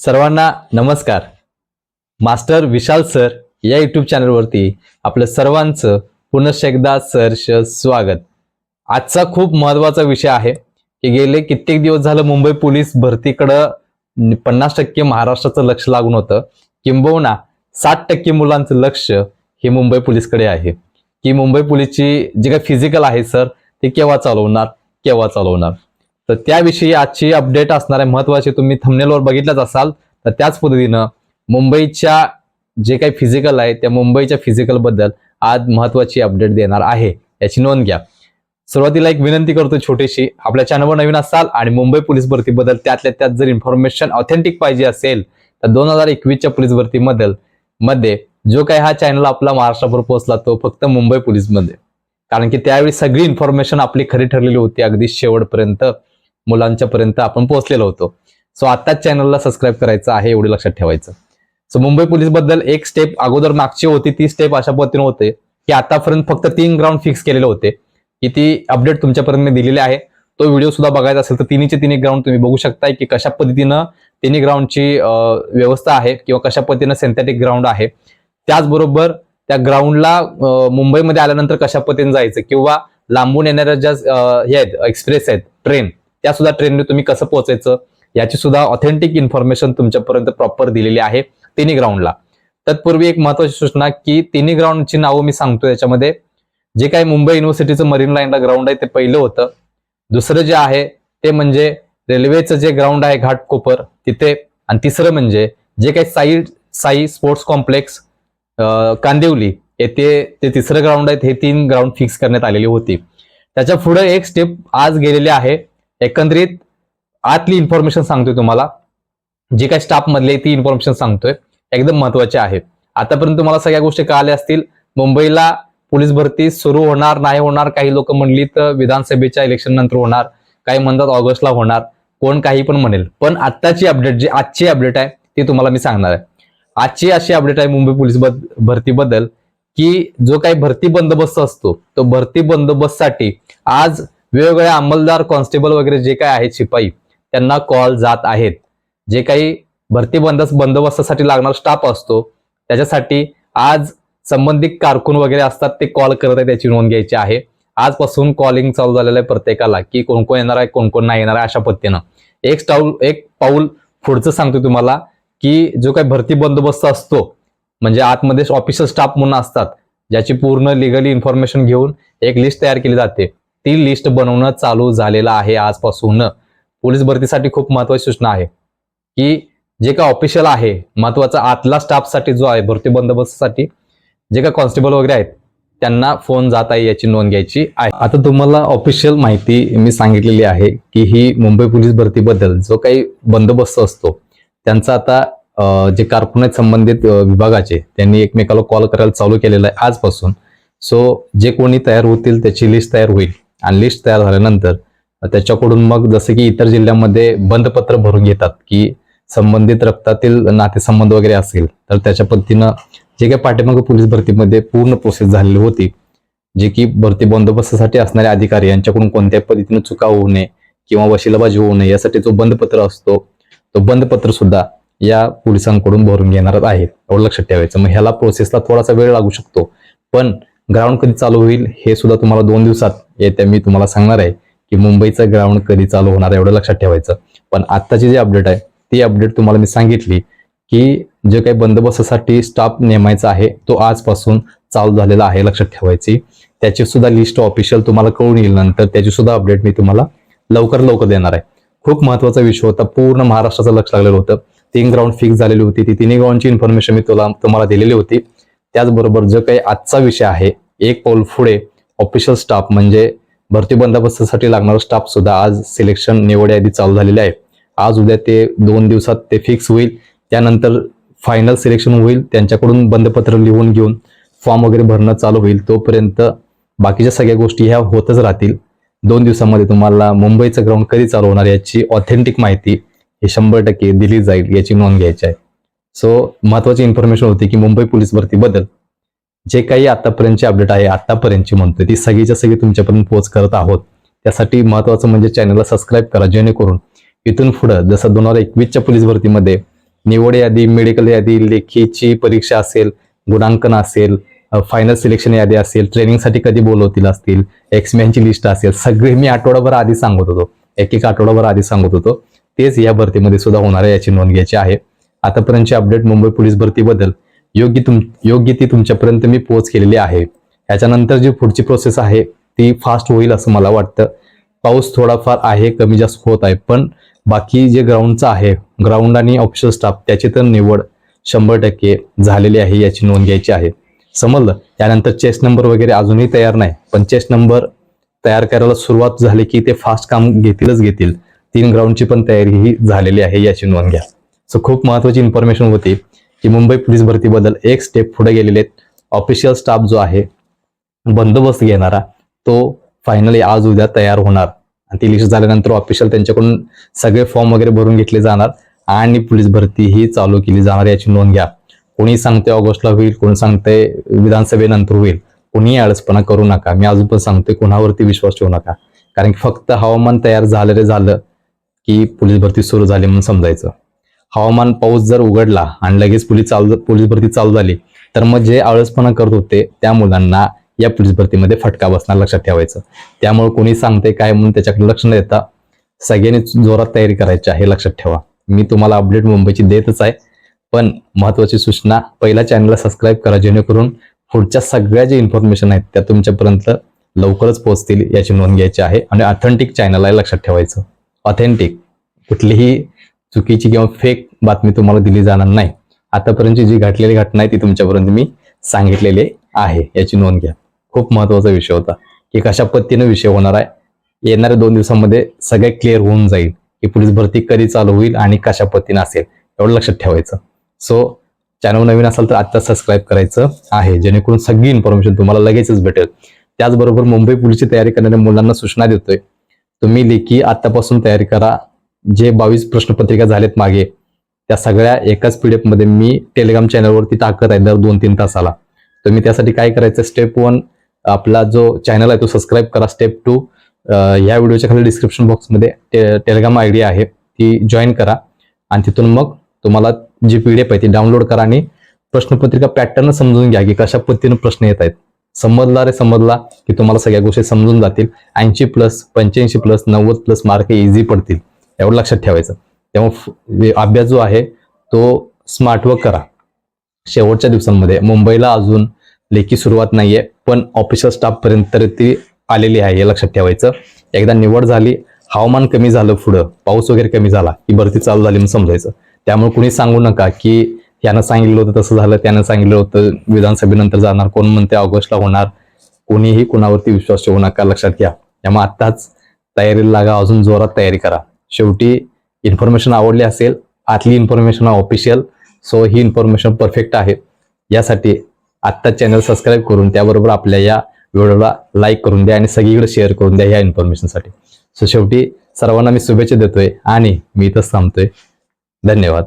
सर्वांना नमस्कार. Master Vishal sir या यूट्यूब चॅनलवरती आपलं सर्वांचं पुनश्च एकदा सहर्ष स्वागत. आजचा खूप महत्त्वाचा विषय आहे की गेले कित्येक दिवस झालं मुंबई पोलीस भरतीकडं पन्नास टक्के महाराष्ट्राचं लक्ष लागून होतं. किंबहुना साठ टक्के मुलांचं लक्ष हे मुंबई पोलीसकडे आहे. की मुंबई पोलीसची जे काही फिजिकल आहे सर ते केव्हा चालवणार केव्हा चालवणार? तर त्याविषयी आजची अपडेट असणार आहे. महत्वाची तुम्ही थंबनेलवर बघितलंच असाल. तर त्याच पद्धतीनं मुंबईच्या जे काही फिजिकल आहे त्या मुंबईच्या फिजिकलबद्दल आज महत्वाची अपडेट देणार आहे. याची नोंद घ्या. सुरुवातीला एक विनंती करतो छोटीशी. आपल्या चॅनलवर नवीन असाल आणि मुंबई पोलीस भरतीबद्दल त्यातल्या त्यात जर इन्फॉर्मेशन ऑथेंटिक पाहिजे असेल तर दोन हजार एकवीसच्या पोलीस भरतीबद्दलमध्ये जो काही हा चॅनल आपला महाराष्ट्रावर पोहोचला तो फक्त मुंबई पोलीसमध्ये. कारण की त्यावेळी सगळी इन्फॉर्मेशन आपली खरी ठरलेली होती अगदी शेवटपर्यंत. मुलांच्या पर्यंत आपण पोहोचलेलो होतो. सो आताच चॅनलला सबस्क्राईब करायचं आहे एवढं लक्षात ठेवायचं. सो मुंबई पोलीसबद्दल एक स्टेप अगोदर मागची होती ती स्टेप अशा पद्धतीने होते की आतापर्यंत फक्त तीन ग्राउंड फिक्स केलेले होते. की ती अपडेट तुमच्यापर्यंत मी दिलेली आहे. तो व्हिडिओ सुद्धा बघायचा असेल तर तिन्हीचे तिन्ही ग्राउंड तुम्ही बघू शकताय की कशा पद्धतीनं तिन्ही ग्राउंडची व्यवस्था आहे किंवा कशा पद्धतीनं सिंथेटिक ग्राउंड आहे. त्याचबरोबर त्या ग्राउंडला मुंबईमध्ये आल्यानंतर कशा पद्धतीने जायचं किंवा लांबून येणाऱ्या ज्या हे आहेत एक्सप्रेस आहेत ट्रेन त्या सुद्धा ट्रेनने तुम्ही कसं पोहोचायचं याची सुद्धा ऑथेंटिक इन्फॉर्मेशन तुमच्यापर्यंत प्रॉपर दिलेली आहे तिन्ही ग्राउंडला तत्पूर्वी एक महत्वाची सूचना की तिन्ही ग्राउंडची नावं मी सांगतो याच्यामध्ये. जे काही मुंबई युनिव्हर्सिटीचं मरीन लाईनला ग्राउंड आहे ते पहिलं होतं. दुसरं जे आहे ते म्हणजे रेल्वेचं जे ग्राउंड आहे घाटकोपर तिथे आणि तिसरं म्हणजे जे काही साई साई स्पोर्ट्स कॉम्प्लेक्स कांदिवली येथे ते तिसरं ग्राउंड आहे हे तीन ग्राउंड फिक्स करण्यात आलेली होती. त्याच्या पुढे एक स्टेप आज गेलेली आहे एकंदरीत आतली इन्फॉर्मेशन सांगतोय तुम्हाला. जी काही स्टाफ मधले ती इन्फॉर्मेशन सांगतोय. एकदम महत्वाची आहे. आतापर्यंत तुम्हाला सगळ्या गोष्टी कळाल्या असतील. मुंबईला पोलीस भरती सुरू होणार नाही होणार काही लोक म्हणली तर विधानसभेच्या इलेक्शन नंतर होणार. काही म्हणतात ऑगस्टला होणार. कोण काही पण म्हणेल. पण आत्ताची अपडेट जी आजची अपडेट आहे ती तुम्हाला मी सांगणार आहे. आजची अशी अपडेट आहे मुंबई पोलीस भरतीबद्दल की जो काही भरती बंदोबस्त असतो तो भरती बंदोबस्तसाठी आज वेगवेगळ्या अंमलदार कॉन्स्टेबल वगैरे जे काही आहेत शिपाई त्यांना कॉल जात आहेत. जे काही भरती बंद बंदोबस्तासाठी लागणारा स्टाफ असतो त्याच्यासाठी आज संबंधित कारकून वगैरे असतात ते कॉल करत आहे त्याची नोंद घ्यायची आहे. आजपासून कॉलिंग चालू झालेलं आहे प्रत्येकाला की कोण कोण येणार आहे कोण कोण नाही येणार आहे अशा पद्धतीनं. एक स्टाऊल एक पाऊल पुढचं सांगतो तुम्हाला की जो काही भरती बंदोबस्त असतो म्हणजे आतमध्ये ऑफिशियल स्टाफ म्हणून असतात ज्याची पूर्ण लिगली इन्फॉर्मेशन घेऊन एक लिस्ट तयार केली जाते. ती लिस्ट बनवणं चालू झालेलं आहे आजपासून. पोलीस भरतीसाठी खूप महत्वाची सूचना आहे की जे काय ऑफिशियल आहे महत्त्वाचा आतला स्टाफसाठी जो आहे भरती बंदोबस्तासाठी जे काय कॉन्स्टेबल वगैरे आहेत त्यांना फोन जात आहे याची नोंद घ्यायची आहे. आता तुम्हाला ऑफिशियल माहिती मी सांगितलेली आहे की ही मुंबई पोलीस भरतीबद्दल जो काही बंदोबस्त असतो त्यांचा आता जे कारकून संबंधित विभागाचे त्यांनी एकमेकाला कॉल करायला चालू केलेला आहे आजपासून. सो जे कोणी तयार होतील त्याची लिस्ट तयार होईल. आणि लिस्ट तयार झाल्यानंतर त्याच्याकडून मग जसं की इतर जिल्ह्यामध्ये बंदपत्र भरून घेतात की संबंधित रक्तातील नातेसंबंध वगैरे असेल तर त्याच्या पद्धतीनं जे काही पाठीमागं पोलीस भरतीमध्ये पूर्ण प्रोसेस झालेली होती जे की भरती बंदोबस्तासाठी असणारे अधिकारी यांच्याकडून कोणत्याही पद्धतीने चुका होऊ नये किंवा वशिलाबाजी होऊ नये यासाठी जो बंदपत्र असतो तो बंदपत्र सुद्धा या पोलिसांकडून भरून घेणार आहे. एवढं लक्षात ठेवायचं. मग ह्याला प्रोसेसला थोडासा वेळ लागू शकतो. पण ग्राउंड कधी चालू होईल हे सुद्धा तुम्हाला दोन दिवसात येत्या मी तुम्हाला सांगणार आहे की मुंबईचं ग्राउंड कधी चालू होणार आहे एवढं लक्षात ठेवायचं. पण आत्ताची जी अपडेट आहे ती अपडेट तुम्हाला मी सांगितली की जे काही बंदोबस्तासाठी स्टाफ नेमायचा आहे तो आजपासून चालू झालेला आहे लक्षात ठेवायची. त्याची सुद्धा लिस्ट ऑफिशियल तुम्हाला कळून येईल नंतर. त्याची सुद्धा अपडेट मी तुम्हाला लवकर लवकर देणार आहे. खूप महत्त्वाचा विषय होता. पूर्ण महाराष्ट्राचं लक्ष लागलेलं होतं. तीन ग्राउंड फिक्स झालेली होती. ती तिन्ही ग्राउंडची इन्फॉर्मेशन मी तुला तुम्हाला दिलेली होती. त्याचबरोबर जो काही आजचा विषय आहे एक पाऊल पुढे ऑफिशियल स्टाफ म्हणजे भरती बंदोबस्तासाठी लागणारा स्टाफ सुद्धा आज सिलेक्शन निवड यादी चालू झालेली आहे. आज उद्या ते दोन दिवसात ते फिक्स होईल. त्यानंतर फायनल सिलेक्शन होईल. त्यांच्याकडून बंदपत्र लिहून घेऊन फॉर्म वगैरे भरणं चालू होईल. तोपर्यंत बाकीच्या सगळ्या गोष्टी ह्या होतच राहतील. दोन दिवसामध्ये तुम्हाला मुंबईचं ग्राउंड कधी चालू होणार याची ऑथेंटिक माहिती ही शंभर टक्के दिली जाईल याची नोंद घ्यायची आहे. सो महत्वाची इन्फॉर्मेशन होती की मुंबई पोलीस भरती बदल. जे काही आतापर्यंतची अपडेट आहे आतापर्यंतची म्हणतोय ती सगळीच्या सगळी तुमच्यापर्यंत पोहोच करत आहोत. त्यासाठी महत्वाचं म्हणजे चॅनलला सबस्क्राईब करा जेणेकरून इथून पुढं जसं दोन हजार एकवीसच्या पोलीस भरतीमध्ये निवड यादी मेडिकल यादी लेखीची परीक्षा असेल गुणांकन असेल फायनल सिलेक्शन यादी असेल ट्रेनिंगसाठी कधी बोलवतील असतील एक्समॅनची लिस्ट असेल सगळे मी आठवडाभर आधी सांगत होतो. एक एक आठवडाभर आधी सांगत होतो. तेच या भरतीमध्ये सुद्धा होणार आहे याची नोंद घ्यायची आहे. आतापर्यंतची अपडेट मुंबई पोलीस भरतीबद्दल. योग्य तुम योग्य ती तुमच्यापर्यंत मी पोहोच केलेली आहे. याच्यानंतर जी पुढची प्रोसेस आहे ती फास्ट होईल असं मला वाटतं. पाऊस थोडाफार आहे कमी जास्त होत आहे पण बाकी जे ग्राउंडचं आहे ग्राउंड आणि ऑफिशियल स्टाफ त्याची तर निवड शंभर टक्के झालेली आहे याची नोंद घ्यायची आहे. समजलं? त्यानंतर चेस्ट नंबर वगैरे अजूनही तयार नाही पण चेस्ट नंबर तयार करायला सुरुवात झाली की ते फास्ट काम घेतीलच घेतील. तीन ग्राउंडची पण तयारी ही झालेली आहे याची नोंद घ्या. सो खूप महत्वाची इन्फॉर्मेशन होती की मुंबई पोलीस भरतीबद्दल एक स्टेप पुढे गेलेले ऑफिशियल स्टाफ जो आहे बंदोबस्त घेणारा तो फायनली आज उद्या तयार होणार. आणि ती लिस्ट झाल्यानंतर ऑफिशियल त्यांच्याकडून सगळे फॉर्म वगैरे भरून घेतले जाणार आणि पोलीस भरती ही चालू केली जाणार याची नोंद घ्या. कोणी सांगते ऑगस्टला होईल कोणी सांगते विधानसभेनंतर होईल कोणी आळसपणा करू नका. मी अजून पण सांगतोय कोणावरती विश्वास ठेवू नका. कारण की फक्त हवामान तयार झालं रे झालं की पोलीस भरती सुरू झाली म्हणून समजायचं. हवामान पाऊस जर उघडला आणि लगेच पोलीस चालू पोलीस भरती चालू झाली तर मग जे आळसपणा करत होते त्या मुलांना या पोलीस भरतीमध्ये फटका बसणार लक्षात ठेवायचं. त्यामुळे कोणी सांगते काय म्हणून त्याच्याकडे लक्ष न देता सगळ्यांनी जोरात तयारी करायची आहे लक्षात ठेवा. मी तुम्हाला अपडेट मुंबईची देतच आहे पण महत्वाची सूचना पहिल्या चॅनलला सबस्क्राईब करा जेणेकरून पुढच्या सगळ्या जे इन्फॉर्मेशन आहेत त्या तुमच्यापर्यंत लवकरच पोहोचतील याची नोंद घ्यायची आहे आणि ऑथेंटिक चॅनल आहे लक्षात ठेवायचं. ऑथेंटिक कुठलीही चुकीची किंवा फेक बातमी तुम्हाला दिली जाणार नाही. आतापर्यंतची जी घडलेली घटना आहे ती तुमच्यापर्यंत मी सांगितलेली आहे. याची नोंद घ्या. खूप महत्त्वाचा विषय होता की कशा पद्धतीने विषय होणार आहे. येणाऱ्या दोन दिवसांमध्ये सगळे क्लिअर होऊन जाईल की पोलीस भरती कधी चालू होईल आणि कशा पद्धतीने असेल एवढं लक्षात ठेवायचं. सो चॅनल नवीन असाल तर आत्ता सबस्क्राईब करायचं आहे. जेणेकरून सगळी इन्फॉर्मेशन तुम्हाला लगेचच भेटेल. त्याचबरोबर मुंबई पोलीसची तयारी करणाऱ्या मुलांना सूचना देतोय. तुम्ही लेखी आतापासून तयारी करा. जे बावीस प्रश्नपत्रिका झालेत मागे त्या सगळ्या एकाच पीडीएफमध्ये मी टेलिग्राम चॅनलवरती टाकत आहे दर दोन तीन तासाला. तुम्ही त्यासाठी काय करायचं स्टेप वन आपला जो चॅनल आहे तो सबस्क्राईब करा. स्टेप टू या व्हिडिओच्या खाली डिस्क्रिप्शन बॉक्समध्ये टे टेलिग्राम आय डी आहे ती जॉईन करा. आणि तिथून मग तुम्हाला जी पी डी एफ आहे ती डाउनलोड करा आणि प्रश्नपत्रिका पॅटर्न समजून घ्या की कशा पद्धतीने प्रश्न येत आहेत. समजला रे समजला की तुम्हाला सगळ्या गोष्टी समजून जातील. ऐंशी प्लस पंच्याऐंशी प्लस नव्वद प्लस मार्क इझी पडतील. एवढं लक्षात ठेवायचं. त्यामुळे अभ्यास जो आहे तो स्मार्ट वर्क करा. शेवटच्या दिवसांमध्ये. मुंबईला अजून लेखी सुरुवात नाहीये पण ऑफिशियल स्टाफपर्यंत तर ती आलेली आहे हे लक्षात ठेवायचं. एकदा निवड झाली हवामान कमी झालं पुढं पाऊस वगैरे कमी झाला की भरती चालू झाली म्हणून समजायचं. त्यामुळे कुणी सांगू नका की यानं सांगितलं होतं तसं झालं त्यानं सांगितलं होतं विधानसभेनंतर जाणार कोण म्हणते ऑगस्टला होणार? कोणीही कुणावरती विश्वास ठेवू नका लक्षात घ्या. त्यामुळे आत्ताच तयारीला लागा अजून जोरात तयारी करा. शेवटी इन्फॉर्मेशन आवडली असेल आतली इन्फॉर्मेशन ऑफिशियल सो ही इन्फॉर्मेशन परफेक्ट आहे. यासाठी आत्ता चॅनल सबस्क्राईब करून त्याबरोबर आपल्या या व्हिडिओला लाईक करून द्या आणि सगळीकडे शेअर करून द्या या इन्फॉर्मेशनसाठी सो शेवटी सर्वांना मी शुभेच्छा देतोय आणि मी इथंच थांबतोय. धन्यवाद.